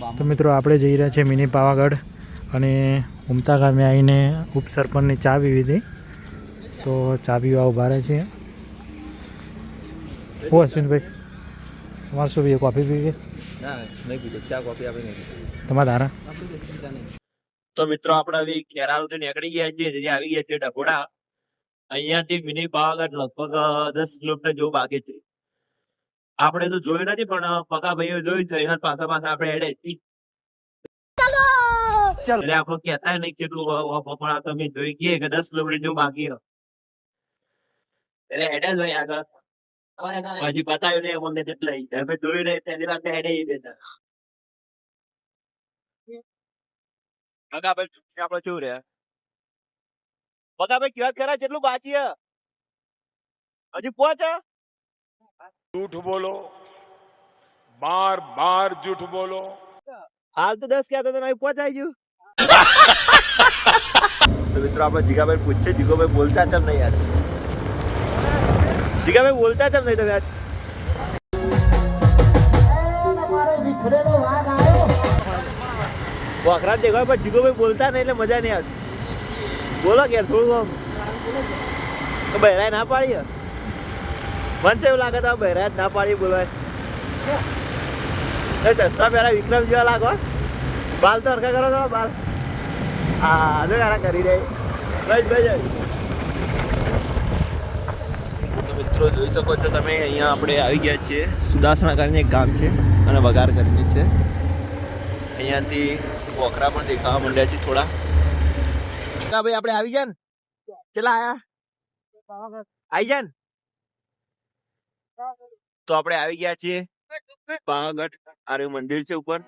તો મિત્રો આપણે જઈ રહ્યા છીએ મિની પાવાગઢ અને ઉમતા ગામે આવીને ઉપસરપંચની ચા પીવી હતી તો ચા પીવા ઊભા રહે છે ઓ અશ્વિનભાઈ તમારે શું પીએ કોફી પીવી ના નહીં પીધું. ચા કોફી આપણે નહીં તમારા ધારા? તો મિત્રો આપણે હવે કેરાલથી નીકળી ગયા છીએ જે આવી ગયા છે ડભોડા. અહીંયાથી મિની પાવાગઢ લગભગ દસ કિલોમીટર જેવું બાકી છે. આપણે તો જોયું નથી પણ પગા ભાઈઓ જોયું છે એના પાછા પાછા આપણે એડે. એટલે આપણે કહેતા નહીં કેટલું પણ તમે જોઈ ગયે કે દસ કિલોમીટર જેવું બાકી એટલે એડે જ હોય આગળ. હજી બતાવ્યું નહીં અમને એટલે અમે જોયું નહીં તેની વાત હેડે ઈ બેઠા. પગાભાઈ ચૂપચાપ આપણે શું રે પગાભાઈ કેવા ખરા? જેટલું છે? હજી પહોંચ. જૂઠ બોલો બાર બાર જૂઠ બોલો હાલ તો દસ કહેતા તમે પહોંચાઈ ગયું તો મિત્રો આપણે જીગાભાઈ પૂછશે જીગોભાઈ બોલતા ચમ નહીં આજ જીગાભાઈ બોલતા ચમ નહીં તમે આજ વખરા દેખાય પણ જીગો ભાઈ બોલતા નહીં એટલે મજા નહીં આવતી બોલો કે થોડું આમ બહેરાય ના પાડીએ મને તો એવું લાગે તો બહેરાય ના પાડી બોલવાય. એ ચશ્મા પહેલા વિક્રમ જેવા લાગો બાલ તો હરખા કરો તો બાલ. હા જો યાર કરી રહી ભાઈ ભાઈ મિત્રો જોઈ શકો છો તમે અહીંયા આપણે આવી ગયા છીએ. સુદાસણા કરીને એક ગામ છે અને વઘાર કરીને છે. અહીંયાથી વોખરા પણ દેખાવા માંડ્યા છે થોડા. કા ભાઈ આપણે આવી જાય ને? ચલા આયા? આવી જાય ને? તો આપણે આવી ગયા છીએ પાવાગઢ આર્ય મંદિર છે ઉપર.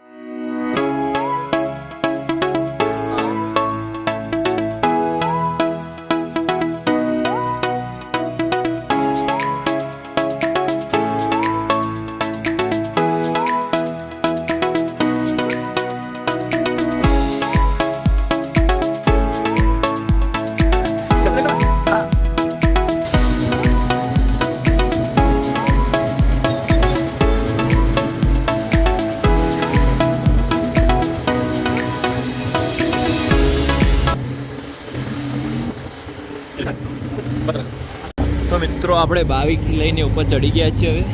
મિત્રો આપણે ભાવિક લઈને ઉપર ચડી ગયા છીએ હવે.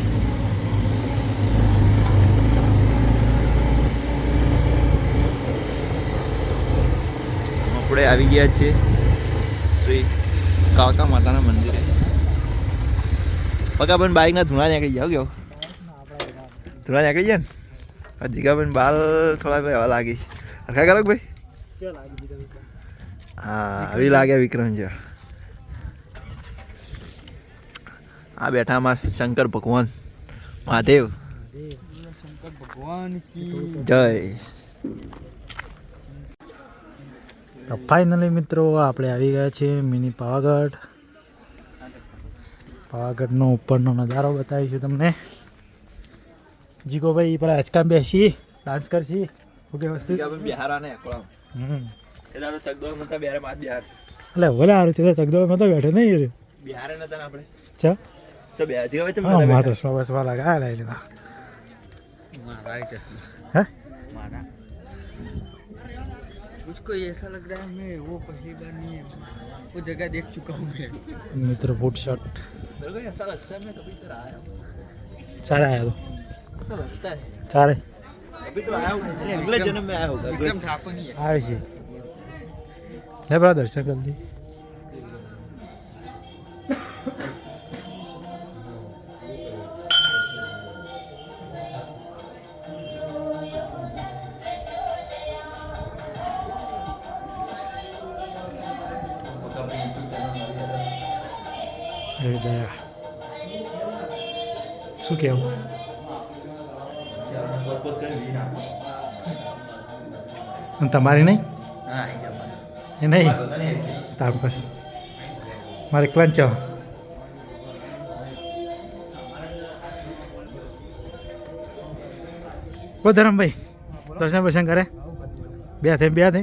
આપણે આવી ગયા છીએ શ્રી કાકા માતાના મંદિરે. પગાબન બાઇકના ધૂણા નીકળી જાવ ગયો ધૂણા નીકળી જાય ને? જીગાબેન બાલ થોડા એવા લાગી. હરખા કરો ભાઈ? હા આવી લાગે વિક્રમ જેવા આ બેઠા અમાર શંકર ભગવાન. મહાદેવ. ભગવાન જય. તો ફાઇનલી મિત્રો આપણે આવી ગયા છીએ મિની પાવાગઢ. પાવાગઢનો ઉપરનો નજારો બતાવીશું તમને. જીગોભાઈ પેલા હચકામ બેસી ડાન્સ કરશી? શું કે વસ્તુ? બિહારા ને એકલા. હમ. એ દાદા ચકદોળ મતા બિહારે એટલે ભલે સારું છે ચકદોળમાં તો બેઠો નહીં બિહારે નતા આપણે. ચા? તો બે હજી હવે હા તમે માથે સ્મા બસમાં લાગે આ લઈ લીધા હે उसको ऐसा लग रहा है मैं वो पहली बार नहीं है वो जगह देख चुका हूँ मैं મિત્રો બૂટ શર્ટ मेरे को ऐसा लगता है मैं कभी इधर आया हूँ ચારે આવ્યા ऐसा लगता है તો ચારે अभी तो आया हूँ अगले जन्म में आया होगा विक्रम ठाकुर नहीं है આવે છે લે બરા દર્શન કરી દી હે દયા શું કેવું અને તમારી નહીં એ નહીં તાર બસ મારે એકલા જ જાઓ ઓ ધરમભાઈ દર્શન બર્શન કરે બે હાથે બે હાથે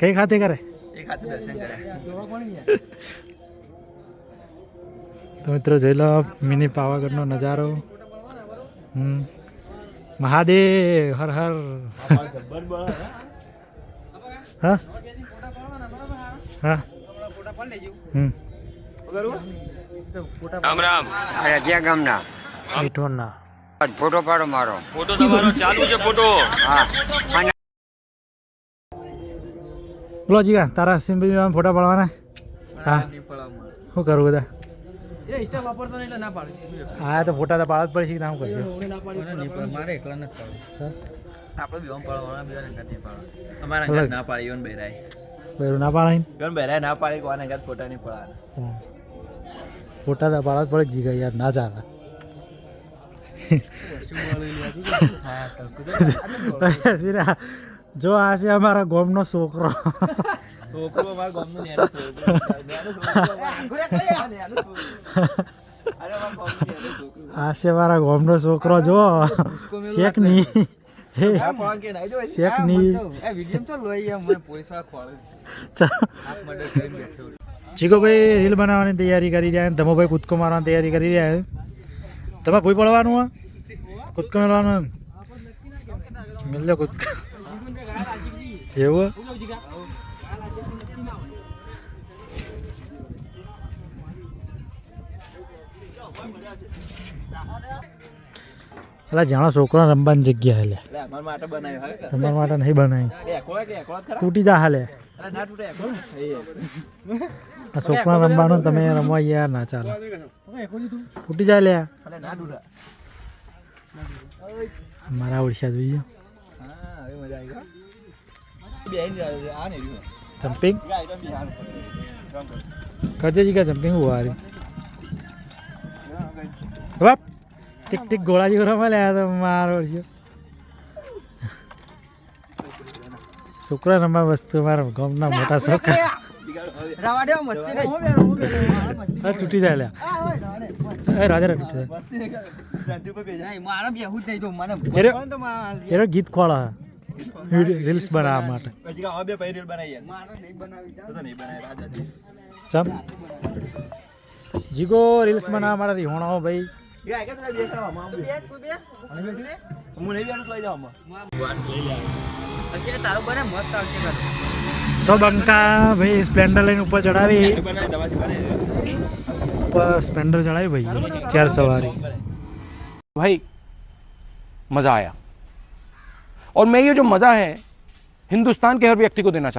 કઈ ખાતે કરે એક હાથે દર્શન કર્યા તો મિત્રો જોઈ લો મિની પાવાગઢનો નજારો. હમ. મહાદેવ હર હર. હે? હા? હા ફોટા પાડી લેજો હમ. રામ રામ. અરે ગામના? મીઠોના ફોટો પાડો મારો. ફોટો તમારો ચાલુ છે ફોટો. હા. બોલો જીગા તારા સિમ્પલ ફોટા પાડવાના? હા? શું કરું બધા? હા તો ફોટા તો પાડવા જ પડશે નામ કરજો? મારે એકલા નથી પાડવું. આપણે બી પાડવાના બીજા નથી પાડવા અમારા અલગ. ના પાડી યોન બેરાય પેલું ના પાડાય યોન બેરાય ના પાડી કોને અંગાત ફોટા નહીં પડાવે ફોટા તો પાડવા જ પડે જીગા યાર ના ચાલે. જો આ છે અમારા ગોમનો છોકરો. છોકરો ગામનો નેનો નેનો આ. છે મારા ગોમનો છોકરો જો. શેક દો શેક રીલ બનાવવાની તૈયારી કરી રહ્યા છે. ધમોભાઈ કૂદકો મારવાની તૈયારી કરી રહ્યા છે. તમે ભૂઈ પડવાનું હો કૂદકો મેળવાનું એમ? મિલજો કૂદકો. એવું? એટલે જાણો છોકરા રમવાની જગ્યા હાલે તમારા માટે નહીં બનાવી તૂટી જા હાલે આ છોકરા રમવાનું તમે રમવા યાર ના ચાલે. તૂટી જાય લે મારા ઓડિશા જોઈએ જમ્પિંગ? કરજે જી કા જમ્પિંગ હુઆ રહ્યું બાપ ટીક ટીક ગોળા જેવો રમવા લ્યા તો મારો ઓડિશો છોકરા રમવા વસ્તુ મારા ગામના મોટા છોકરા. રવા દે મસ્તી નહીં. આ તૂટી જાય રાજા ગીત ખોળા. રીલ્સ બનાવવા માટે. પછી કા બે પૈ રીલ બનાવી યાર. મારે નહીં બનાવી તો તો નહીં બનાવે રાજા ચમ. જીગો રીલ્સ બનાવવા માટે હોણાઓ ભાઈ. ગાય કે તને બેસા આમાં બે તું બે હું નહીં બેઠું લઈ જાવ આમાં પછી તારો બને મસ્ત આવશે કર તો બંકા ભાઈ સ્પ્લેન્ડર લઈને ઉપર ચડાવી બનાવી દવાથી બનાવી ઉપર સ્પ્લેન્ડર ચડાવી ભાઈ ચાર સવારી भाई मज़ा आया और मैं ये जो मज़ा है हिंदुस्तान के हर व्यक्ति को देना चाहता हूँ